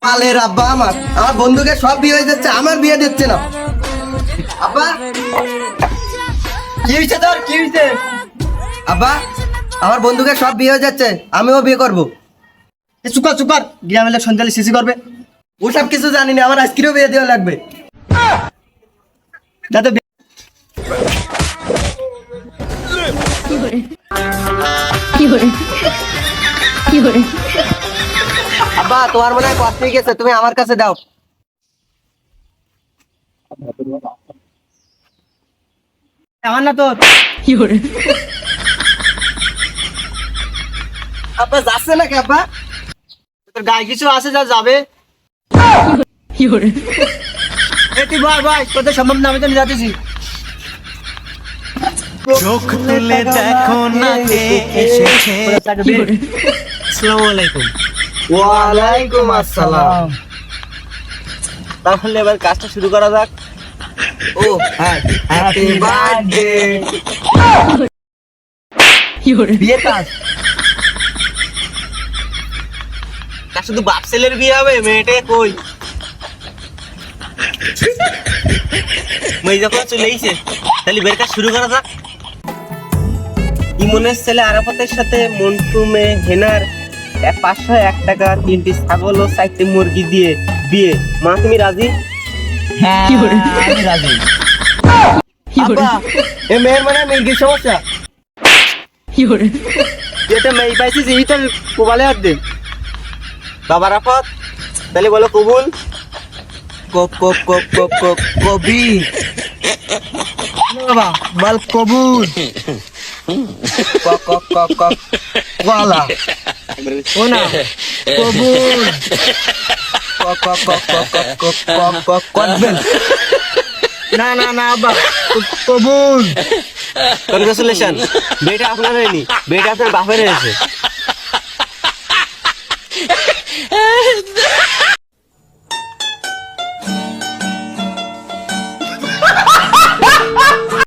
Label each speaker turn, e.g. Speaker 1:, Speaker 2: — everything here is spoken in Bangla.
Speaker 1: পালের আব্বা আমার। আমার বন্ধুকে সব বিয়ে হয়ে যাচ্ছে, আমার বিয়ে দিচ্ছে না। আব্বা, কি হয়েছে তোর? কি হয়েছে? আব্বা, আমার বন্ধুকে সব বিয়ে হয়ে যাচ্ছে, আমিও বিয়ে করব। চুকার চুকার গ্রামের লোক সন্ধ্যালে সিসি করবে। ওসব কিছু জানি না আমার আজকেরও বিয়ে দেওয়া লাগবে। যাতে বিয়ে- আব্বা তোমার মনে হয় কষ্ট গেছে তুমি আমার কাছে দাও। আমার না তোর। আব্বা যাচ্ছে নাকি আব্বা? তোর গায়ে কিছু আছে যা যাবে। এ তুই বয় বয় তোদের সম্ভব না আমি তো যাচ্ছি
Speaker 2: চোখ তুলে দেখো না কে এসেছে। আসসালামু আলাইকুম।
Speaker 1: ওয়ালাইকুম আসসালাম।
Speaker 2: তাহলে এবার কাজটা শুরু করা যাক।
Speaker 1: ও হ্যাঁ হ্যাপি বার্থডে বিয়ে কাজ
Speaker 2: তা শুধু বাপ ছেলের বিয়ে হবে? মেয়েটে কই? মেয়ে যখন চলে এসে তাহলে বের কাজ শুরু করা যাক। ইমনের ছেলে আরাফাতের সাথে মন্টু মেয়ে হেনার পাঁচশো এক টাকা তিনটি ছাগল ও চারটি মুরগি দিয়ে বিয়ে। মা তুমি রাজি? হ্যাঁ আমি রাজি।
Speaker 1: আব্বা এ মেয়ের মানে সমস্যা। এটা মেয়ে তো কোবালে দে
Speaker 2: তাহলে বলো
Speaker 1: কবি বাবা বল কবুল। কক কক কক কক ওয়ালা শোনা কবুল কদবেন না না না আব্বা কবুল
Speaker 2: কনগ্রেচুলেশন বেটা আপনার হয়নি। বেটা আপনার বাপের হয়েছে।